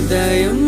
నా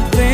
not.